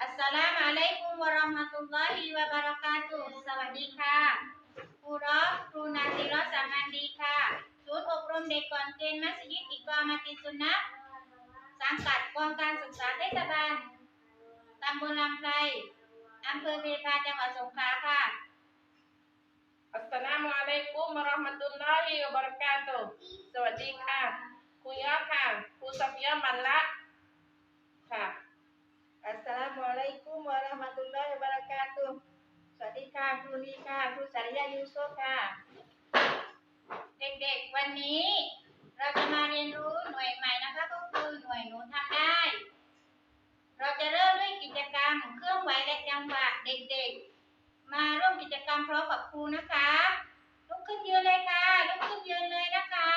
อัสสลามุอะลัยกุมวะเราะห์มะตุลลอฮิวะบะเราะกาตุฮ์สวัสดีค่ะครูรอครูนาซีรอสามันดีค่ะศูนย์อบรมเด็กก่อนเกณฑ์มัสยิดอิกามาติสุนนะสังกัดกองการศึกษาเทศบาลตำบลลำไพรอำเภอเทพาจังหวัดสงขลาค่ะ อัสสลามุอะลัยกุมวะเราะห์มะตุลลอฮิวะบะเราะกาตุฮ์สวัสดีค่ะครูยอค่ะครูสัฟยามันละค่ะอัสสลามุอะ ค่ะครูนีค่ะครูสาริยายูซุฟค่ะ เด็กๆวันนี้ เราจะมาเรียนรู้หน่วยใหม่นะคะก็คือหน่วยหนูทำได้ เราจะเริ่มด้วยกิจกรรมเครื่องไหวและจังหวะเด็กๆ มาร่วมกิจกรรมพร้อมกับครูนะคะลุกขึ้นยืนเลยค่ะลุกขึ้นยืนเลยนะคะ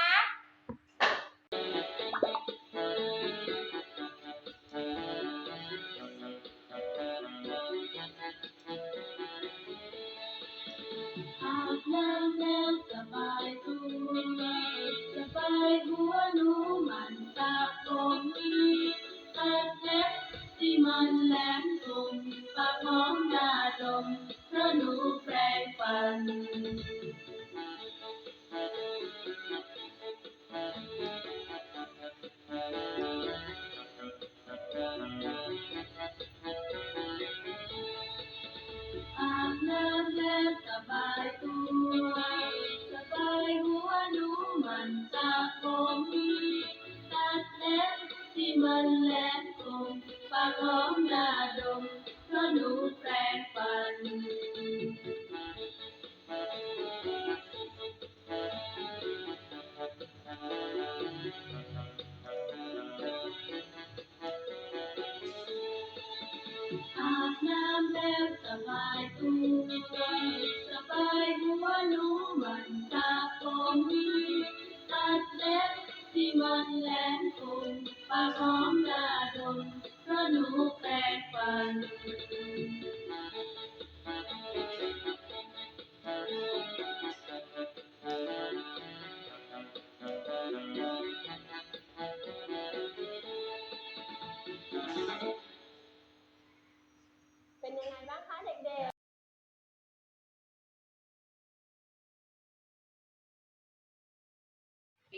ป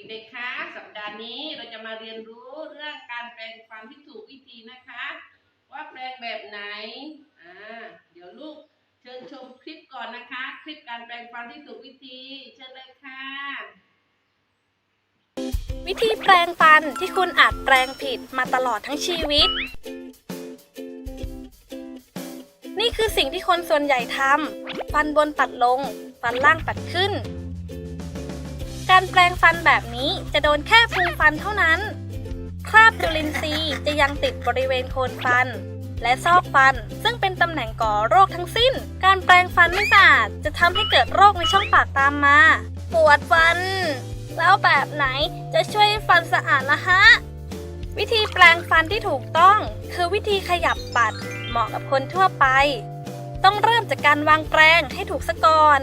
เด็กๆ คะ สัปดาห์นี้เราจะมาเรียนรู้เรื่องการแปรงฟันที่ถูกวิธีนะคะ ว่าแปรงแบบไหน อ่า เดี๋ยวลูกเชิญชมคลิปก่อนนะคะ คลิปการแปรงฟันที่ถูกวิธี เชิญเลยค่ะ วิธีแปรงฟันที่คุณอาจแปรงผิดมาตลอดทั้งชีวิต นี่คือสิ่งที่คนส่วนใหญ่ทำ ฟันบนปัดลง ฟันล่างปัดขึ้น การแปรงฟันแบบนี้จะโดนแค่ฟูฟันเท่านั้น คราบจุลินทรีย์จะยังติดบริเวณโคนฟัน และซอกฟันซึ่งเป็นตำแหน่งก่อโรคทั้งสิ้น การแปรงฟันไม่สะอาดจะทำให้เกิดโรคในช่องปากตามมา ปวดฟัน แล้วแบบไหนจะช่วยฟันสะอาดละฮะ วิธีแปรงฟันที่ถูกต้อง คือวิธีขยับปัดเหมาะกับคนทั่วไป ต้องเริ่มจากการวางแปรงให้ถูกสะก่อน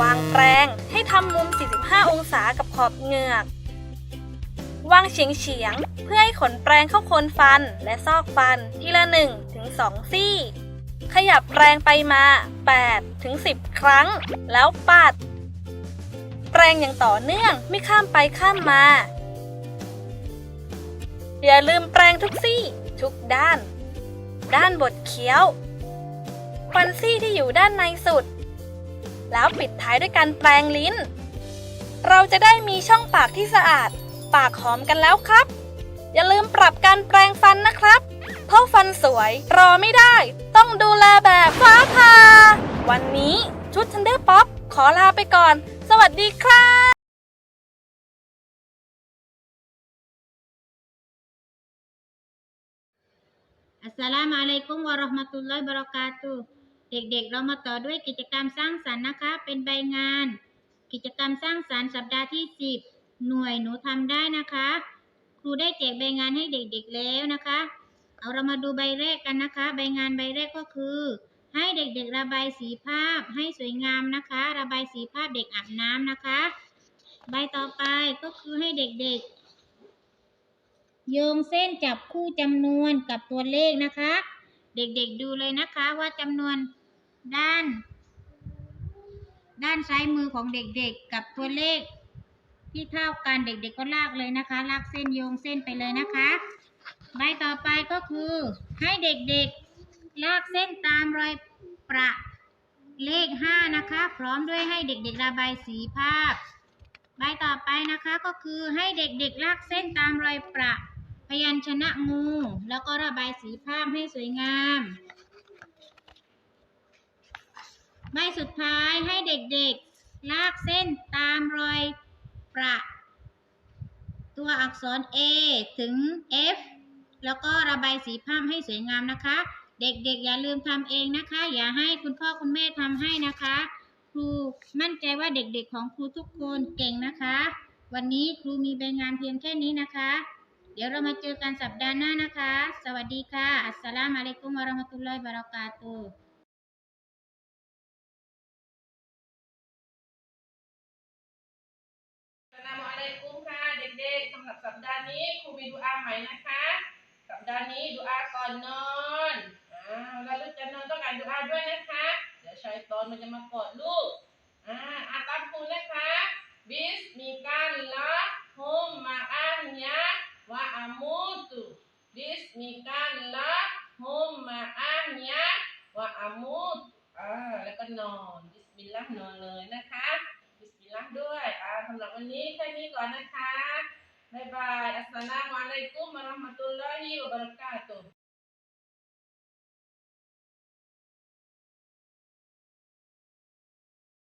วางแปรงให้ทำมุม 45 องศากับขอบเหงือก วางเฉียงเฉียงเพื่อให้ขนแปรงเข้าโคนฟันและซอกฟันทีละ1ถึง2ซี่ ขยับแปรงไปมา8ถึง10 ครั้ง แล้วปัด แปรงอย่างต่อเนื่องไม่ข้ามไปข้ามมา อย่าลืมแปรงทุกซี่ ทุกด้าน ด้านบดเคี้ยวฟันซี่ที่อยู่ด้านในสุด แล้วปิดท้ายด้วยการแปรงลิ้น เราจะได้มีช่องปากที่สะอาด ปากหอมกันแล้วครับ อย่าลืมปรับการแปรงฟันนะครับ เพราะฟันสวยรอไม่ได้ ต้องดูแลแบบฟ้าผ่าวันนี้ชุด Thunder Pop ขอลาไปก่อน สวัสดีครับอัสสลามุอะลัยกุมวะเราะห์มะตุลลอฮิวะบะเราะกาตุฮ์ เด็กๆ เรามาต่อด้วยกิจกรรมสร้างสรรค์นะคะ เป็นใบงาน กิจกรรมสร้างสรรค์สัปดาห์ที่ 10 หน่วยหนูทำได้นะคะ ครูได้แจกใบงานให้เด็กๆแล้วนะคะ เอาเรามาดูใบแรกกันนะคะ ใบงานใบแรกก็คือ ให้เด็กๆ ระบายสีภาพให้สวยงามนะคะ ระบายสีภาพเด็กอาบน้ำนะคะ ใบต่อไปก็คือให้เด็กๆ โยงเส้นจับคู่จำนวนกับตัวเลขนะคะ เด็กๆดูเลยนะคะว่าจำนวน ด้าน ด้านซ้ายมือของเด็กๆกับตัวเลข ที่เท่ากันเด็กๆก็ลากเลยนะคะ ลากเส้นโยงเส้นไปเลยนะคะ ใบต่อไปก็คือให้เด็กๆลากเส้นตามรอยประเลขห้านะคะ พร้อมด้วยให้เด็กๆระบายสีภาพ ใบต่อไปนะคะก็คือให้เด็กๆลากเส้นตามรอยประพยัญชนะงู แล้วก็ระบายสีภาพให้สวยงาม ใบสุดท้ายให้เด็กๆ ลากเส้นตามรอยประ ตัวอักษร A ถึง F แล้วก็ระบายสีภาพให้สวยงามนะคะ เด็กๆ อย่าลืมทำเองนะคะ อย่าให้คุณพ่อคุณแม่ทำให้นะคะ ครูมั่นใจว่าเด็กๆ ของครูทุกคนเก่งนะคะ วันนี้ครูมีใบงานเพียงแค่นี้นะคะ เดี๋ยวเรามาเจอกันสัปดาห์หน้านะคะ สวัสดีค่ะ อัสสลามุอะลัยกุมวะเราะมะตุลลอฮิวะบะเราะกาตุฮ์ ลามอะลัยกุมค่ะเด็กๆสำหรับสัปดาห์นี้ครูมีดูอาใหม่นะคะ สัปดาห์นี้ดูอาก่อนนอนอ่าเวลาลูกจะนอนต้องอ่านดูอาด้วยนะคะ เดี๋ยวชายตอนมันจะมากอดลูกอ่าอ่านตามครูนะคะบิสมิกันละฮุมมาอันยะวะอามูตุบิสมิกันละฮุมมาอันยะวะอามูตุอ่าแล้วก็นอนบิสมิลลาห์นอนเลยนะคะ บิสมิลลาห์ด้วย อ่า สำหรับวันนี้แค่นี้ก่อนนะคะ บ๊ายบาย อัสสลามุอะลัยกุม วะเราะห์มะตุลลอฮิ วะบะเราะกาตุฮ์